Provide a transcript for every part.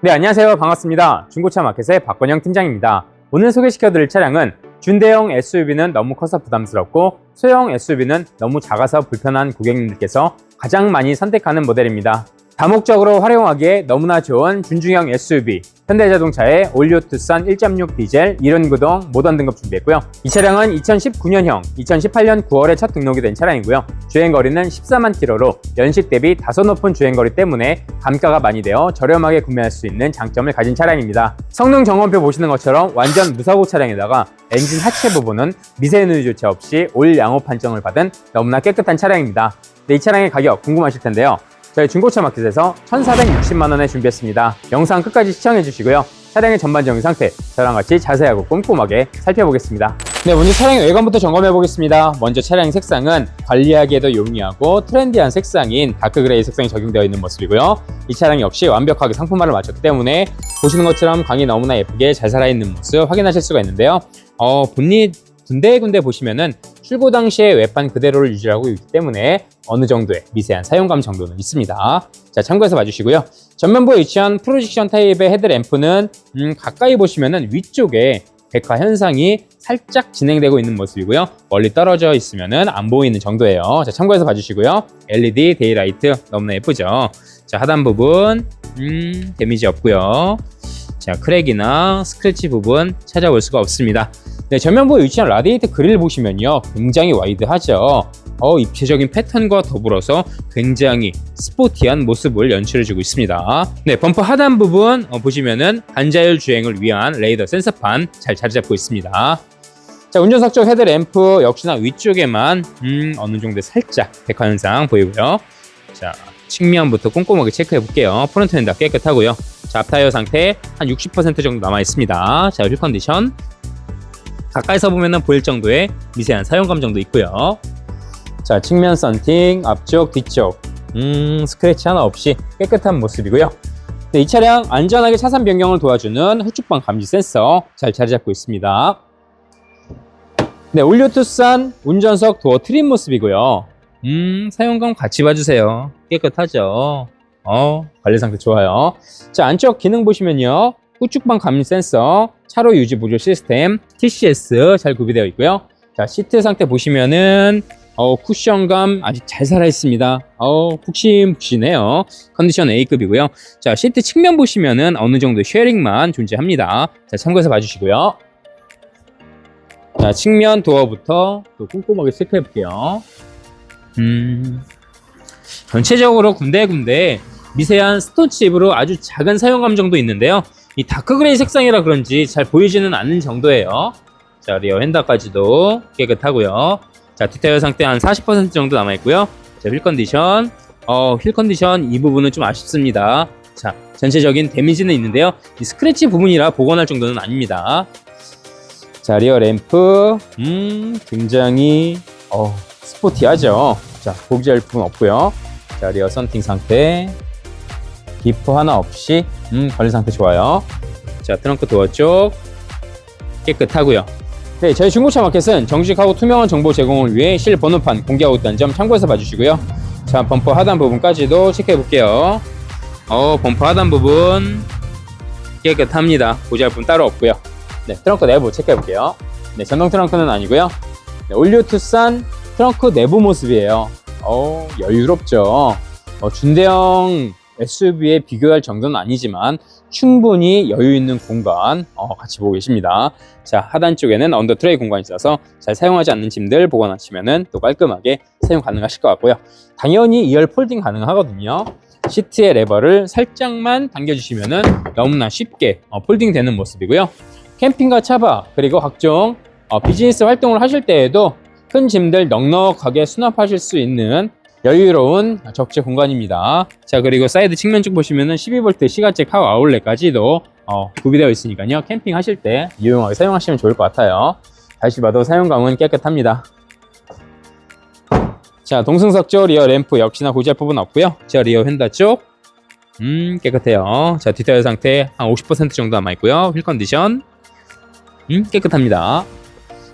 네, 안녕하세요. 반갑습니다. 중고차 마켓의 박건영 팀장입니다. 오늘 소개시켜 드릴 차량은 준대형 SUV는 너무 커서 부담스럽고 소형 SUV는 너무 작아서 불편한 고객님들께서 가장 많이 선택하는 모델입니다. 다목적으로 활용하기에 너무나 좋은 준중형 SUV 현대자동차의 올류 투싼 1.6 디젤 2륜구동 모던 등급 준비했고요. 이 차량은 2019년형 2018년 9월에 첫 등록이 된 차량이고요. 주행거리는 14만 킬로로 연식 대비 다소 높은 주행거리 때문에 감가가 많이 되어 저렴하게 구매할 수 있는 장점을 가진 차량입니다. 성능 점검표 보시는 것처럼 완전 무사고 차량에다가 엔진 하체 부분은 미세 누유조차 없이 올 양호 판정을 받은 너무나 깨끗한 차량입니다. 네, 이 차량의 가격 궁금하실 텐데요. 저희 중고차 마켓에서 1,460만 원에 준비했습니다. 영상 끝까지 시청해 주시고요. 차량의 전반적인 상태 저랑 같이 자세하고 꼼꼼하게 살펴보겠습니다. 네, 먼저 차량의 외관부터 점검해 보겠습니다. 먼저 차량 색상은 관리하기에도 용이하고 트렌디한 색상인 다크 그레이 색상이 적용되어 있는 모습이고요. 이 차량 역시 완벽하게 상품화를 마쳤기 때문에 보시는 것처럼 광이 너무나 예쁘게 잘 살아있는 모습 확인하실 수가 있는데요. 어, 본닛 군데군데 보시면은 출고 당시에 외판 그대로를 유지하고 있기 때문에 어느 정도의 미세한 사용감 정도는 있습니다. 자, 참고해서 봐주시고요. 전면부에 위치한 프로젝션 타입의 헤드램프는 음, 가까이 보시면은 위쪽에 백화 현상이 살짝 진행되고 있는 모습이고요. 멀리 떨어져 있으면은 안 보이는 정도예요. 자, 참고해서 봐주시고요. LED 데이라이트 너무나 예쁘죠. 자, 하단 부분 음, 데미지 없고요. 자, 크랙이나 스크래치 부분 찾아볼 수가 없습니다. 네, 전면부에 위치한 라디에이터 그릴 보시면요. 굉장히 와이드하죠. 어, 입체적인 패턴과 더불어서 굉장히 스포티한 모습을 연출해주고 있습니다. 네, 범퍼 하단 부분 어, 보시면은 반자율 주행을 위한 레이더 센서판 잘 자리 잡고 있습니다. 자, 운전석 쪽 헤드램프 역시나 위쪽에만 음, 어느 정도 살짝 백화 현상 보이고요. 자, 측면부터 꼼꼼하게 체크해 볼게요. 프론트는 다 깨끗하고요. 자, 앞타이어 상태 한 60% 정도 남아 있습니다. 자, 휠 컨디션 가까이서 보면은 보일 정도의 미세한 사용 감 정도 있고요. 자, 측면 썬팅, 앞쪽, 뒤쪽, 음, 스크래치 하나 없이 깨끗한 모습이고요. 네, 이 차량 안전하게 차선 변경을 도와주는 후측방 감지 센서 잘 자리 잡고 있습니다. 네, 올류 투싼 운전석 도어 트림 모습이고요. 음, 사용감 같이 봐주세요. 깨끗하죠. 어, 관리 상태 좋아요. 자, 안쪽 기능 보시면요. 후측방 감지 센서, 차로 유지 보조 시스템, TCS 잘 구비되어 있고요. 자, 시트 상태 보시면은 어, 쿠션감 아직 잘 살아 있습니다. 어, 푹신푹신해요. 컨디션 A급이고요. 자, 시트 측면 보시면은 어느 정도 쉐링만 존재합니다. 자, 참고해서 봐주시고요. 자, 측면 도어부터 또 꼼꼼하게 체크해 볼게요. 음, 전체적으로 군데군데 미세한 스톤 칩으로 아주 작은 사용 감 정도 있는데요. 이 다크 그레이 색상이라 그런지 잘 보이지는 않는 정도예요. 자, 리어 핸다까지도 깨끗하고요. 자, 디테일 상태 한 40% 정도 남아 있고요. 자, 휠 컨디션. 어, 휠 컨디션 이 부분은 좀 아쉽습니다. 자, 전체적인 데미지는 있는데요. 이 스크래치 부분이라 복원할 정도는 아닙니다. 자, 리어 램프. 음, 굉장히, 어, 스포티하죠. 자, 고기절 부분 없고요. 자, 리어 썬팅 상태. 기프 하나 없이, 음, 관리 상태 좋아요. 자, 트렁크 도어 쪽. 깨끗하고요. 네, 저희 중고차 마켓은 정직하고 투명한 정보 제공을 위해 실 번호판 공개하고 있다는 점 참고해서 봐주시고요. 자, 범퍼 하단 부분까지도 체크해 볼게요. 어, 범퍼 하단 부분 깨끗합니다. 보잘품 따로 없고요. 네, 트렁크 내부 체크해 볼게요. 네, 전동 트렁크는 아니고요. 네, 올류 투싼 트렁크 내부 모습이에요. 어, 여유롭죠. 어, 준대형 SUV에 비교할 정도는 아니지만 충분히 여유 있는 공간 어, 같이 보고 계십니다. 자 하단 쪽에는 언더 트레이 공간이 있어서 잘 사용하지 않는 짐들 보관하시면은 또 깔끔하게 사용 가능하실 것 같고요. 당연히 2열 폴딩 가능하거든요. 시트의 레버를 살짝만 당겨주시면은 너무나 쉽게 어, 폴딩 되는 모습이고요. 캠핑과 차박 그리고 각종 어, 비즈니스 활동을 하실 때에도 큰 짐들 넉넉하게 수납하실 수 있는 여유로운 적재 공간입니다. 자 그리고 사이드 측면 쪽 보시면은 12V 시가제 파워 아울렛까지도 어, 구비되어 있으니까요. 캠핑 하실 때 유용하게 사용하시면 좋을 것 같아요. 다시 봐도 사용감은 깨끗합니다. 자 동승석 쪽 리어 램프 역시나 고지할 부분 없고요. 자 리어 휀다 쪽 음, 깨끗해요. 자, 디테일 상태 한 50% 정도 남아 있고요. 휠 컨디션. 음, 깨끗합니다.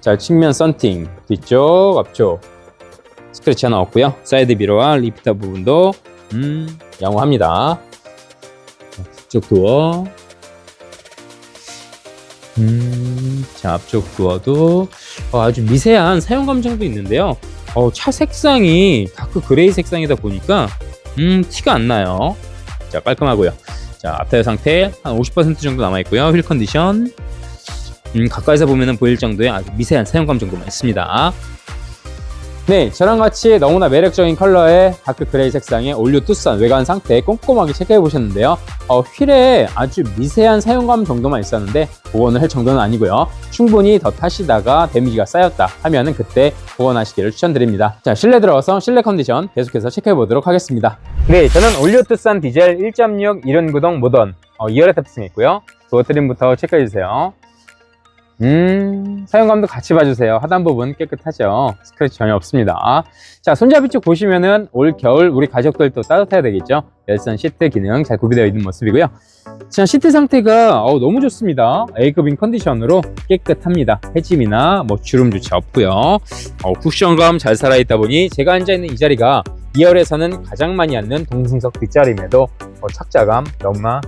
자, 측면 썬팅. 뒤쪽, 앞쪽. 스크래치 하나 없고요. 사이드 미러와 리프터 부분도, 음, 양호합니다. 앞쪽 도어. 음, 자, 앞쪽 도어도 어, 아주 미세한 사용 감정도 있는데요. 어, 차 색상이 다크 그레이 색상이다 보니까 음, 티가 안 나요. 자, 깔끔하고요. 자, 앞타이어 상태 한 50% 정도 남아 있고요. 휠 컨디션. 음, 가까이서 보면은 보일 정도의 아주 미세한 사용 감정도만 있습니다. 네, 저랑 같이 너무나 매력적인 컬러의 다크 그레이 색상의 올류 투싼 외관 상태 꼼꼼하게 체크해 보셨는데요. 어, 휠에 아주 미세한 사용감 정도만 있었는데 복원을 할 정도는 아니고요. 충분히 더 타시다가 데미지가 쌓였다 하면은 그때 복원하시기를 추천드립니다. 자, 실내 들어가서 실내 컨디션 계속해서 체크해 보도록 하겠습니다. 네, 저는 올류 투싼 디젤 1.6 1연구동 모던 어, 2열에 탑승했고요. 도어 트림부터 체크해 주세요. 음, 사용감도 같이 봐주세요. 하단 부분 깨끗하죠. 스크래치 전혀 없습니다. 자, 손잡이 쪽 보시면은 올 겨울 우리 가족들도 따뜻해야 되겠죠. 열선 시트 기능 잘 구비되어 있는 모습이고요. 자, 시트 상태가 어우, 너무 좋습니다. A급인 컨디션으로 깨끗합니다. 해짐이나 뭐 주름조차 없고요. 어, 쿠션감 잘 살아있다 보니 제가 앉아있는 이 자리가 2열에서는 가장 많이 앉는 동승석 뒷자리임에도 어, 착자감 너무나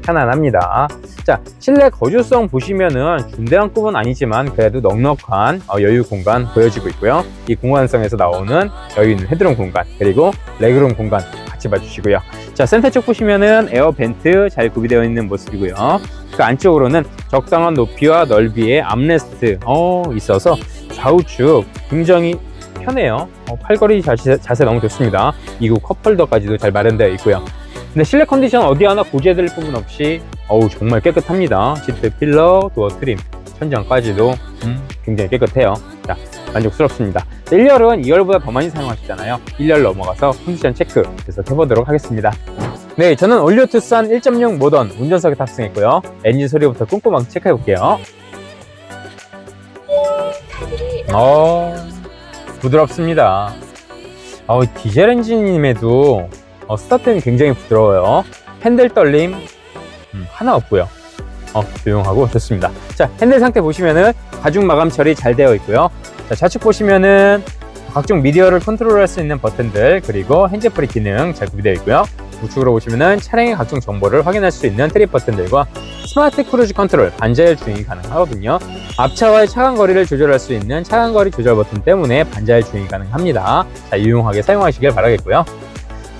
편안합니다. 자, 실내 거주성 보시면은 중대형급은 아니지만 그래도 넉넉한 어, 여유 공간 보여지고 있고요. 이 공간성에서 나오는 여유 있는 헤드룸 공간 그리고 레그룸 공간 같이 봐주시고요. 자, 센터 쪽 보시면은 에어 벤트 잘 구비되어 있는 모습이고요. 그 안쪽으로는 적당한 높이와 넓이의 암레스트 어, 있어서 좌우측 굉장히 편해요. 어, 팔걸이 자세, 자세 너무 좋습니다. 이구 컵홀더까지도 잘 마련되어 있고요. 근데 실내 컨디션 어디 하나 고지해드릴 부분 없이 어우 정말 깨끗합니다. 시트 필러, 도어 트림, 천장까지도 음, 굉장히 깨끗해요. 자 만족스럽습니다. 1열은 2열보다 더 많이 사용하시잖아요. 1열 넘어가서 컨디션 체크 계속 해보도록 하겠습니다. 네, 저는 올리오 투싼 1.6 모던 운전석에 탑승했고요. 엔진 소리부터 꼼꼼하게 체크해 볼게요. 어, 부드럽습니다. 어, 디젤 엔진임에도 어, 스타트는 굉장히 부드러워요. 핸들 떨림 음, 하나 없고요. 어, 조용하고 좋습니다. 자, 핸들 상태 보시면은 가죽 마감 처리 잘 되어 있고요. 자, 좌측 보시면은 각종 미디어를 컨트롤할 수 있는 버튼들 그리고 핸즈프리 기능 잘 구비되어 있고요. 우측으로 보시면은 차량의 각종 정보를 확인할 수 있는 트립 버튼들과 스마트 크루즈 컨트롤 반자율 주행이 가능하거든요. 앞차와의 차간 거리를 조절할 수 있는 차간 거리 조절 버튼 때문에 반자율 주행이 가능합니다. 자, 유용하게 사용하시길 바라겠고요.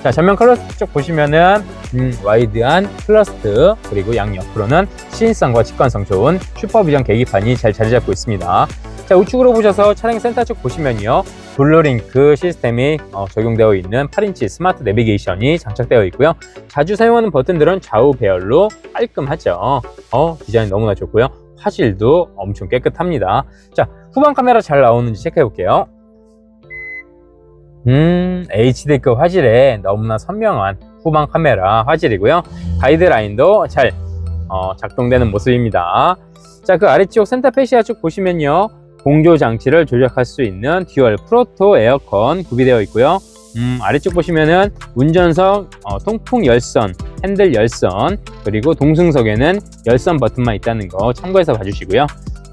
자, 전면 클러스트 쪽 보시면은 음, 와이드한 클러스트 그리고 양옆으로는 시인성과 직관성 좋은 슈퍼비전 계기판이 잘 자리 잡고 있습니다. 자, 우측으로 보셔서 차량 센터 쪽 보시면요. 블루링크 시스템이 어, 적용되어 있는 8인치 스마트 내비게이션이 장착되어 있고요. 자주 사용하는 버튼들은 좌우 배열로 깔끔하죠. 어, 디자인 너무나 좋고요. 화질도 엄청 깨끗합니다. 자, 후방 카메라 잘 나오는지 체크해 볼게요. 음, HD급 화질에 너무나 선명한 후방 카메라 화질이고요. 가이드라인도 잘 어, 작동되는 모습입니다. 자, 그 아래쪽 센터 페시아 쪽 보시면요. 공조 장치를 조작할 수 있는 듀얼 프로토 에어컨 구비되어 있고요. 음, 아래쪽 보시면은 운전석 어, 통풍 열선, 핸들 열선, 그리고 동승석에는 열선 버튼만 있다는 거 참고해서 봐주시고요.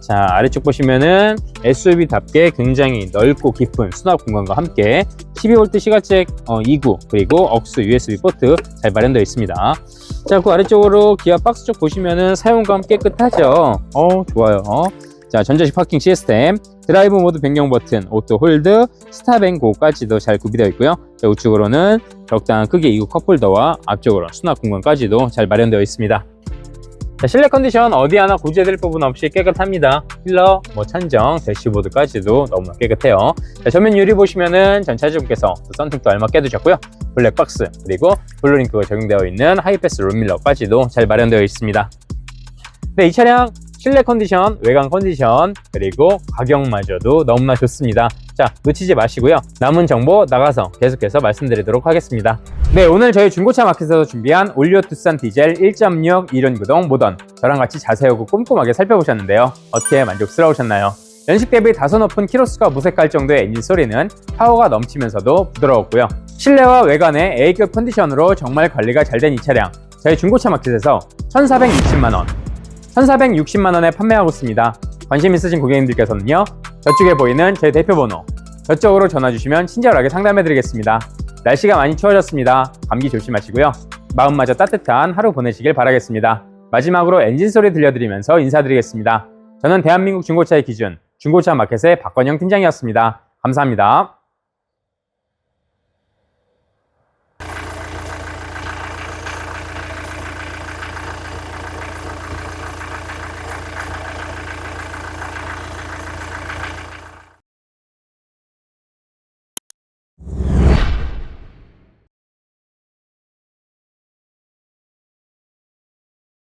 자, 아래쪽 보시면은 SUV답게 굉장히 넓고 깊은 수납 공간과 함께 12V 시가잭 어, 2구 그리고 억스 USB 포트 잘 마련되어 있습니다. 자, 그 아래쪽으로 기아 박스 쪽 보시면은 사용감 깨끗하죠. 어, 좋아요. 자, 전자식 파킹 시스템, 드라이브 모드 변경 버튼, 오토 홀드, 스탑 앤 고까지도 잘 구비되어 있고요. 자, 우측으로는 적당한 크기 2구 컵홀더와 앞쪽으로 수납 공간까지도 잘 마련되어 있습니다. 자, 실내 컨디션 어디 하나 고지해드릴 부분 없이 깨끗합니다. 힐러, 뭐 천정, 대시보드까지도 너무나 깨끗해요. 자, 전면 유리 보시면은 전 차주분께서 썬팅도 알맞게 해두셨고요. 블랙박스 그리고 블루링크가 적용되어 있는 하이패스 룸밀러까지도 잘 마련되어 있습니다. 네, 이 차량 실내 컨디션, 외관 컨디션, 그리고 가격마저도 너무나 좋습니다. 자, 놓치지 마시고요. 남은 정보 나가서 계속해서 말씀드리도록 하겠습니다. 네, 오늘 저희 중고차 마켓에서 준비한 올리오 투싼 디젤 1.6 2륜구동 모던 저랑 같이 자세하고 꼼꼼하게 살펴보셨는데요. 어떻게 만족스러우셨나요? 연식 대비 다소 높은 키로수가 무색할 정도의 엔진 소리는 파워가 넘치면서도 부드러웠고요. 실내와 외관의 A급 컨디션으로 정말 관리가 잘 된 이 차량 저희 중고차 마켓에서 1,460만원 1,460만원에 판매하고 있습니다. 관심 있으신 고객님들께서는요. 저쪽에 보이는 제 대표 번호 저쪽으로 전화 주시면 친절하게 상담해 드리겠습니다. 날씨가 많이 추워졌습니다. 감기 조심하시고요. 마음마저 따뜻한 하루 보내시길 바라겠습니다. 마지막으로 엔진 소리 들려드리면서 인사드리겠습니다. 저는 대한민국 중고차의 기준 중고차 마켓의 박건영 팀장이었습니다. 감사합니다.